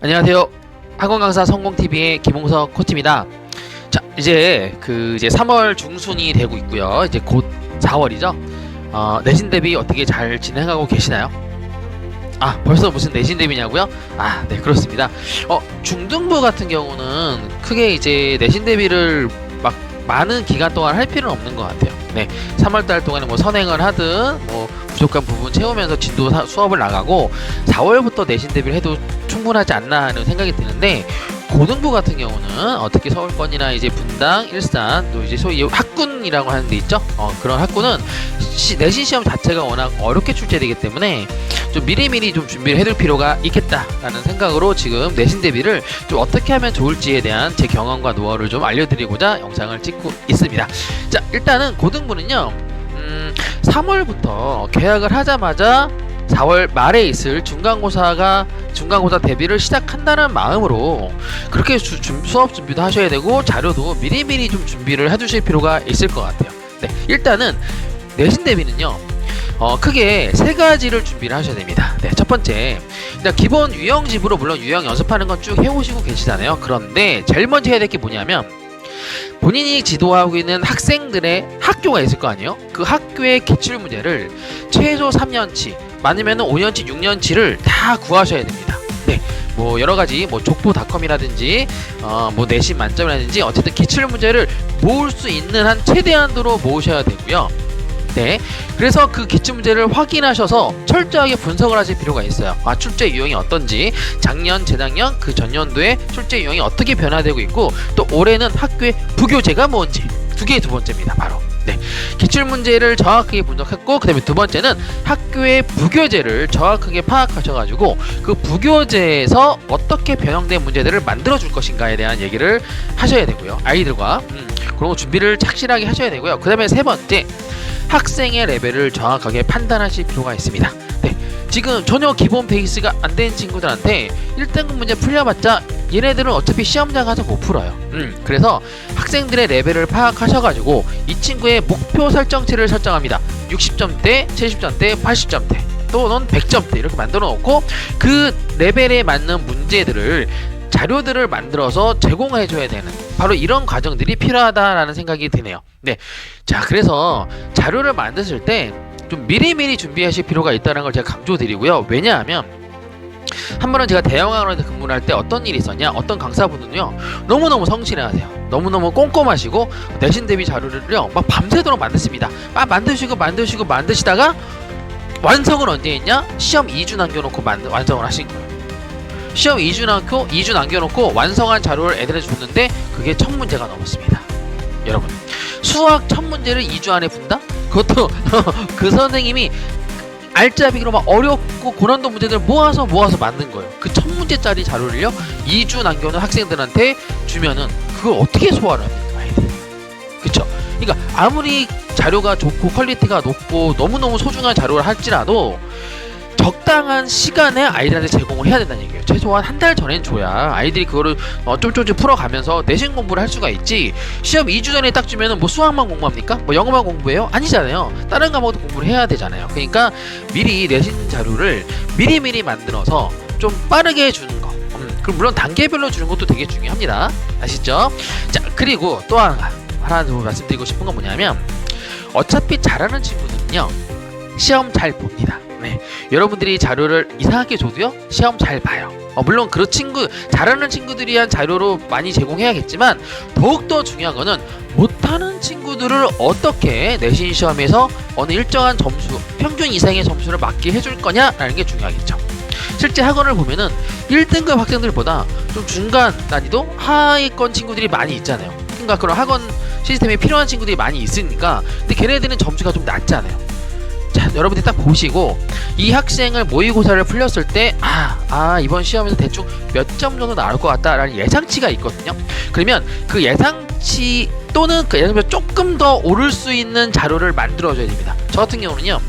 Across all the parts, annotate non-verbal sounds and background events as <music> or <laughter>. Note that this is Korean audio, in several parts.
안녕하세요. 학원 강사 성공 TV의 김홍석 코치입니다. 자, 이제 그 이제 3월 중순이 되고 있고요. 이제 곧 4월이죠. 어, 내신 대비 어떻게 잘 진행하고 계시나요? 아, 벌써 무슨 내신 대비냐고요? 아, 네, 그렇습니다. 어, 중등부 같은 경우는 크게 이제 내신 대비를 막 많은 기간 동안 할 필요는 없는 것 같아요. 네, 3월 달 동안에 뭐 선행을 하든 뭐 부족한 부분 채우면서 진도 사- 수업을 나가고 4월부터 내신 대비를 해도 충분하지 않나 하는 생각이 드는데 고등부 같은 경우는 어떻게 서울권이나 이제 분당, 일산 또 이제 소위 학군이라고 하는 데 있죠. 어, 그런 학군은 시- 내신 시험 자체가 워낙 어렵게 출제되기 때문에 좀 미리미리 좀 준비를 해둘 필요가 있겠다라는 생각으로 지금 내신 대비를 좀 어떻게 하면 좋을지에 대한 제 경험과 노하우를 좀 알려드리고자 영상을 찍고 있습니다. 자, 일단은 고등부는요. 음, 3월부터 계약을 하자마자 4월 말에 있을 중간고사가 중간고사 대비를 시작한다는 마음으로 그렇게 수, 준- 수업 준비도 하셔야 되고 자료도 미리미리 좀 준비를 해두실 필요가 있을 것 같아요. 네, 일단은 내신 대비는요. 어, 크게 세 가지를 준비를 하셔야 됩니다. 네, 첫 번째, 일단 기본 유형집으로 물론 유형 연습하는 건 쭉 해오시고 계시잖아요. 그런데 제일 먼저 해야 될 게 뭐냐면 본인이 지도하고 있는 학생들의 학교가 있을 거 아니에요? 그 학교의 기출 문제를 최소 3년치, 많으면 5년치, 6년치를 다 구하셔야 됩니다. 네, 뭐 여러 가지 뭐 족보닷컴이라든지 어, 뭐 내신 만점이라든지 어쨌든 기출 문제를 모을 수 있는 한 최대한도로 모으셔야 되고요. 네, 그래서 그 기출 문제를 확인하셔서 철저하게 분석을 하실 필요가 있어요. 아, 출제 유형이 어떤지, 작년, 재작년, 그 전년도에 출제 유형이 어떻게 변화되고 있고, 또 올해는 학교의 부교재가 뭔지 두 개의 두 번째입니다. 바로. 네, 기출 문제를 정확하게 분석했고, 그다음에 두 번째는 학교의 부교재를 정확하게 파악하셔가지고 그 부교재에서 어떻게 변형된 문제들을 만들어 줄 것인가에 대한 얘기를 하셔야 되고요. 아이들과 음, 그런 거 준비를 착실하게 하셔야 되고요. 그다음에 세 번째. 학생의 레벨을 정확하게 판단하실 필요가 있습니다. 네, 지금 전혀 기본 베이스가 안 된 친구들한테 1등급 문제 풀려봤자 얘네들은 어차피 시험장 가서 못 풀어요. 음, 그래서 학생들의 레벨을 파악하셔가지고 이 친구의 목표 설정치를 설정합니다. 60점대, 70점대, 80점대 또는 100점대 이렇게 만들어 놓고 그 레벨에 맞는 문제들을 자료들을 만들어서 제공해 줘야 되는 바로 이런 과정들이 필요하다라는 생각이 드네요. 네. 자, 그래서 자료를 만드실 때 좀 미리미리 준비하실 필요가 있다는 걸 제가 강조드리고요. 왜냐하면 한 번은 제가 대형학원에서 근무를 할 때 어떤 일이 있었냐? 어떤 강사분은요. 너무너무 성실해하세요. 너무너무 꼼꼼하시고 내신 대비 자료를요. 막 밤새도록 만드십니다. 막 만드시고 만드시고 만드시다가 완성은 언제 했냐? 시험 2주 남겨놓고 만, 완성을 하신 거예요. 시험 2주 남고 2주 남겨놓고 완성한 자료를 애들한테 줬는데 그게 첫 문제가 넘었습니다. 여러분 수학 첫 문제를 2주 안에 푼다? 그것도 <laughs> 그 선생님이 알짜배기로 막 어렵고 고난도 문제들 모아서 모아서 만든 거예요. 그 첫 문제짜리 자료를요 2주 남겨놓은 학생들한테 주면은 그걸 어떻게 소화를 합니까? 그쵸? 그러니까 아무리 자료가 좋고 퀄리티가 높고 너무너무 소중한 자료를 할지라도 적당한 시간에 아이들한테 제공을 해야 된다는 얘기예요. 최소한 한 달 전엔 줘야 아이들이 그거를 어, 쫄쫄쫄 풀어가면서 내신 공부를 할 수가 있지. 시험 2주 전에 딱 주면은 뭐 수학만 공부합니까? 뭐 영어만 공부해요? 아니잖아요. 다른 과목도 공부를 해야 되잖아요. 그러니까 미리 내신 자료를 미리미리 만들어서 좀 빠르게 주는 거. 음, 그럼 물론 단계별로 주는 것도 되게 중요합니다. 아시죠? 자, 그리고 또 하나 하나 더 말씀드리고 싶은 건 뭐냐면 어차피 잘하는 친구들은요 시험 잘 봅니다. 네. 여러분들이 자료를 이상하게 줘도요 시험 잘 봐요. 어, 물론 그런 친구 잘하는 친구들이 한 자료로 많이 제공해야겠지만 더욱더 중요한 거는 못하는 친구들을 어떻게 내신 시험에서 어느 일정한 점수 평균 이상의 점수를 맞게 해줄 거냐라는 게 중요하겠죠. 실제 학원을 보면은 1등급 학생들보다 좀 중간 난이도 하위권 친구들이 많이 있잖아요. 그러니까 그런 학원 시스템에 필요한 친구들이 많이 있으니까 근데 걔네들은 점수가 좀 낮잖아요. 자, 여러분들이 딱 보시고 이 학생을 모의고사를 풀렸을 때 아, 아 이번 시험에서 대충 몇 점 정도 나올 것 같다라는 예상치가 있거든요. 그러면 그 예상치 또는 그 예상보다 조금 더 오를 수 있는 자료를 만들어줘야 됩니다. 저 같은 경우는요,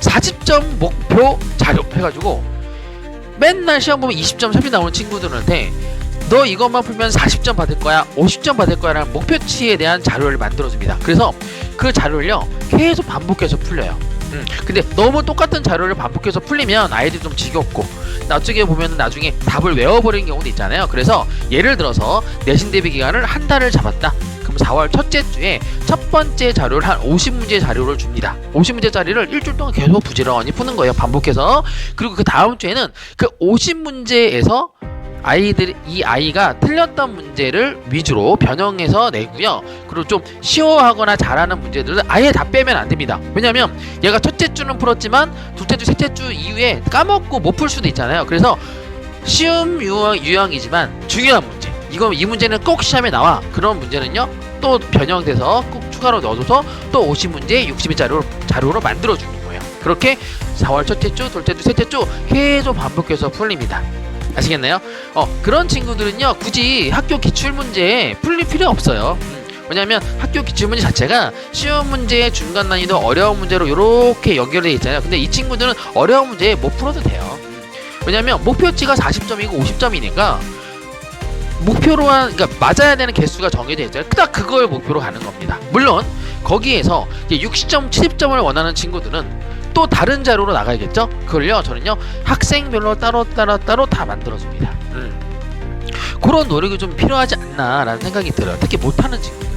40점 목표 자료 해가지고 맨날 시험 보면 20점, 30점 나오는 친구들한테 너 이것만 풀면 40점 받을 거야, 50점 받을 거야 라는 목표치에 대한 자료를 만들어줍니다. 그래서 그 자료를요 계속 반복해서 풀려요. 음, 근데 너무 똑같은 자료를 반복해서 풀리면 아이들이 좀 지겹고 나중에 보면 나중에 답을 외워버리는 경우도 있잖아요. 그래서 예를 들어서 내신 대비 기간을 한 달을 잡았다. 그럼 4월 첫째 주에 첫 번째 자료를 한 50문제 자료를 줍니다. 50문제 자리를 일주일 동안 계속 부지런히 푸는 거예요. 반복해서. 그리고 그 다음 주에는 그 50문제에서 아이들 이 아이가 틀렸던 문제를 위주로 변형해서 내고요. 그리고 좀 쉬워하거나 잘하는 문제들은 아예 다 빼면 안 됩니다. 왜냐하면 얘가 첫째 주는 풀었지만 둘째 주, 셋째 주 이후에 까먹고 못 풀 수도 있잖아요. 그래서 쉬운 유형, 유형이지만 중요한 문제. 이거 이 문제는 꼭 시험에 나와. 그런 문제는요. 또 변형돼서 꼭 추가로 넣어줘서 또 50문제, 60의 자료로, 자료로 만들어주는 거예요. 그렇게 4월 첫째 주, 둘째 주, 셋째 주 계속 반복해서 풀립니다. 아시겠나요? 어, 그런 친구들은요, 굳이 학교 기출문제에 풀릴 필요 없어요. 음, 왜냐하면 학교 기출문제 자체가 쉬운 문제, 중간 난이도, 어려운 문제로 이렇게 연결되어 있잖아요. 근데 이 친구들은 어려운 문제 못 풀어도 돼요. 음, 왜냐하면 목표치가 40점이고 50점이니까 목표로 한, 그러니까 맞아야 되는 개수가 정해져 있잖아요. 딱 그걸 목표로 가는 겁니다. 물론 거기에서 이제 60점, 70점을 원하는 친구들은 또 다른 자료로 나가야겠죠? 그걸요, 저는요 학생별로 따로 따로 따로 다 만들어줍니다. 음. 그런 노력이 좀 필요하지 않나라는 생각이 들어요. 특히 못하는 친구들.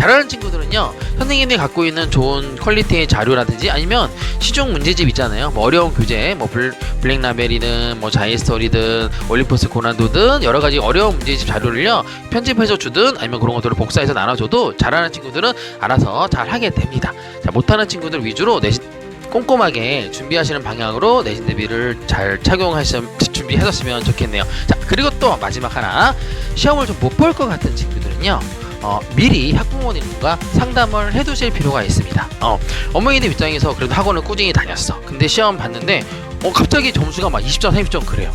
잘하는 친구들은요 선생님이 갖고 있는 좋은 퀄리티의 자료라든지 아니면 시중 문제집 있잖아요 뭐 어려운 교재 뭐 블, 블랙라벨이든 뭐 자이스토리든 올림포스 고난도든 여러 가지 어려운 문제집 자료를요 편집해서 주든 아니면 그런 것들을 복사해서 나눠줘도 잘하는 친구들은 알아서 잘 하게 됩니다 자 못하는 친구들 위주로 내신 꼼꼼하게 준비하시는 방향으로 내신 대비를 잘 착용하시 준비하셨으면 좋겠네요. 자 그리고 또 마지막 하나 시험을 좀 못 볼 것 같은 친구들은요. 어, 미리 학부모님과 상담을 해두실 필요가 있습니다. 어, 어머니들 입장에서 그래도 학원을 꾸준히 다녔어. 근데 시험 봤는데 어, 갑자기 점수가 막 20점, 30점 그래요.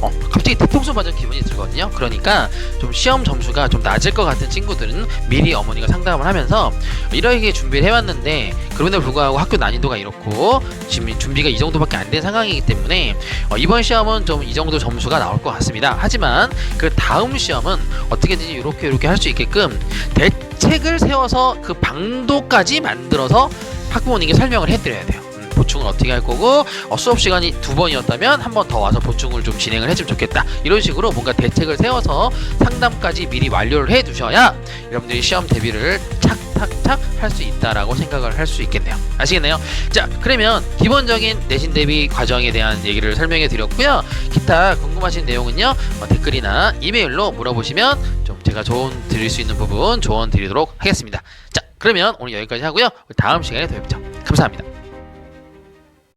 어, 갑자기 대통수 맞은 기분이 들거든요. 그러니까 좀 시험 점수가 좀 낮을 것 같은 친구들은 미리 어머니가 상담을 하면서 이러하게 준비를 해왔는데 그럼에도 불구하고 학교 난이도가 이렇고 지금 준비가 이 정도밖에 안 된 상황이기 때문에 어, 이번 시험은 좀 이 정도 점수가 나올 것 같습니다. 하지만 그 다음 시험은 어떻게든지 이렇게 이렇게 할 수 있게끔 대책을 세워서 그 방도까지 만들어서 학부모님께 설명을 해드려야 돼요. 음, 보충을 어떻게 할 거고 어, 수업 시간이 두 번이었다면 한 번 더 와서 보충을 좀 진행을 해주면 좋겠다. 이런 식으로 뭔가 대책을 세워서 상담까지 미리 완료를 해 두셔야 여러분들이 시험 대비를 착착착 할 수 있다라고 생각을 할 수 있겠네요. 아시겠네요? 자 그러면 기본적인 내신 대비 과정에 대한 얘기를 설명해 드렸고요. 기타 궁금하신 내용은요 어, 댓글이나 이메일로 물어보시면 좀 제가 조언 드릴 수 있는 부분 조언 드리도록 하겠습니다. 자 그러면 오늘 여기까지 하고요. 다음 시간에 더 뵙죠. 감사합니다